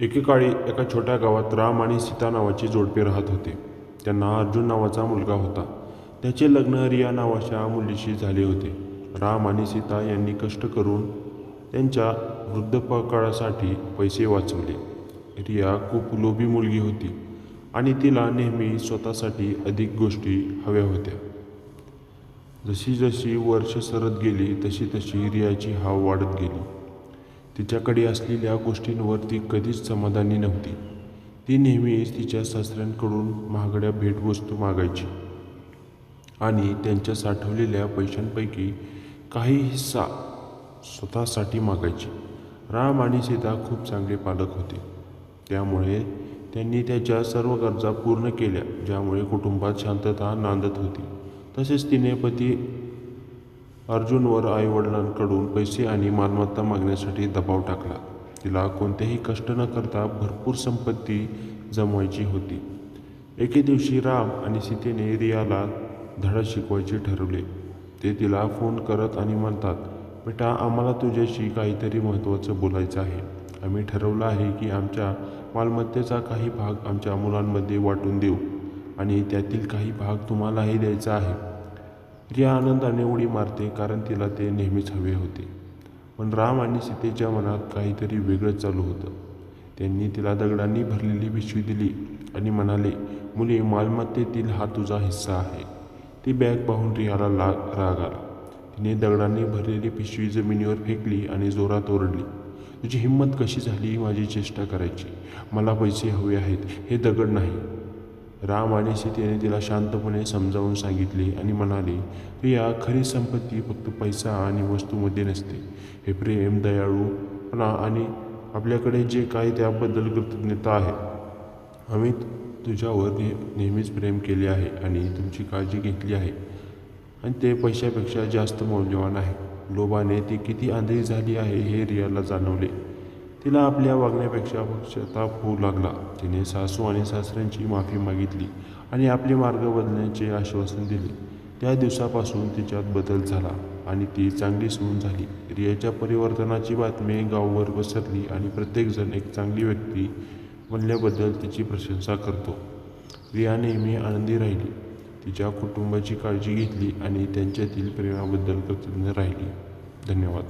एकेकाळी एका छोट्या गावात राम आणि सीता नावाची जोडपे राहत होते. त्यांना अर्जुन नावाचा मुलगा होता. त्याचे लग्न रिया नावाच्या मुलीशी झाले होते. राम आणि सीता यांनी कष्ट करून त्यांच्या वृद्धपकाळासाठी पैसे वाचवले. रिया खूप लोभी मुलगी होती आणि तिला नेहमी स्वतःसाठी अधिक गोष्टी हव्या होत्या. जशी जशी वर्ष सरत गेली तशी तशी रियाची हाव वाढत गेली. तिच्याकडे असलेल्या गोष्टींवर ती कधीच समाधानी नव्हती. ती नेहमीच तिच्या सासऱ्यांकडून महागड्या भेटवस्तू मागायची आणि त्यांच्या साठवलेल्या पैशांपैकी काही हिस्सा स्वतःसाठी मागायची. राम आणि सीता खूप चांगले पालक होते. त्यामुळे त्यांनी त्याच्या सर्व गरजा पूर्ण केल्या ज्यामुळे कुटुंबात शांतता नांदत होती. तसेच तिने पती अर्जुनवर आईवडिलांकडून पैसे आणि मालमत्ता मागण्यासाठी दबाव टाकला. तिला कोणतेही कष्ट न करता भरपूर संपत्ती जमवायची होती. एके दिवशी राम आणि सीतेने रियाला धडा शिकवायचे ठरवले. ते तिला फोन करत आणि म्हणतात बेटा आम्हाला तुझ्याशी काहीतरी महत्त्वाचं बोलायचं आहे. आम्ही ठरवलं आहे की आमच्या मालमत्तेचा काही भाग आमच्या मुलांमध्ये वाटून देऊ आणि त्यातील काही भाग तुम्हालाही द्यायचा आहे. रिया आनंदाने उडी मारते कारण तिला ते नेहमीच हवे होते. पण राम आणि सीतेच्या मनात काहीतरी वेगळंच चालू होतं. त्यांनी तिला दगडांनी भरलेली पिशवी दिली आणि म्हणाले मुली मालमत्तेतील हा तुझा हिस्सा आहे. ती बॅग पाहून रियाला ला राग आला. तिने दगडांनी भरलेली पिशवी जमिनीवर फेकली आणि जोरात ओरडली तुझी हिंमत कशी झाली माझी चेष्टा करायची? मला पैसे हवे आहेत हे दगड नाही. राम आणि सीतेने तिला शांतपणे समजावून सांगितले आणि म्हणाले रिया खरी संपत्ती फक्त पैसा आणि वस्तूमध्ये नसते. हे प्रेम दयाळूपणा आणि आपल्याकडे जे काही त्याबद्दल कृतज्ञता आहे. आम्ही तुझ्यावर ने नेहमीच प्रेम केले आहे आणि तुमची काळजी घेतली आहे. आणि ते पैशापेक्षा जास्त मौल्यवान आहे. लोभाने ती किती आंधळी झाली आहे हे रियाला जाणवले. तिला आपल्या वागण्यापेक्षा पश्चाताप होऊ लागला. तिने सासू आणि सासऱ्यांची माफी मागितली आणि आपले मार्ग बदलण्याचे आश्वासन दिले. त्या दिवसापासून तिच्यात बदल झाला आणि ती चांगली सून झाली. रियाच्या परिवर्तनाची बातमी गाववर पसरली आणि प्रत्येकजण एक चांगली व्यक्ती बनल्याबद्दल तिची प्रशंसा करतो. रिया नेहमी आनंदी राहिली. तिच्या कुटुंबाची काळजी घेतली आणि त्यांच्यातील प्रेमाबद्दल कृतज्ञ राहिली. धन्यवाद.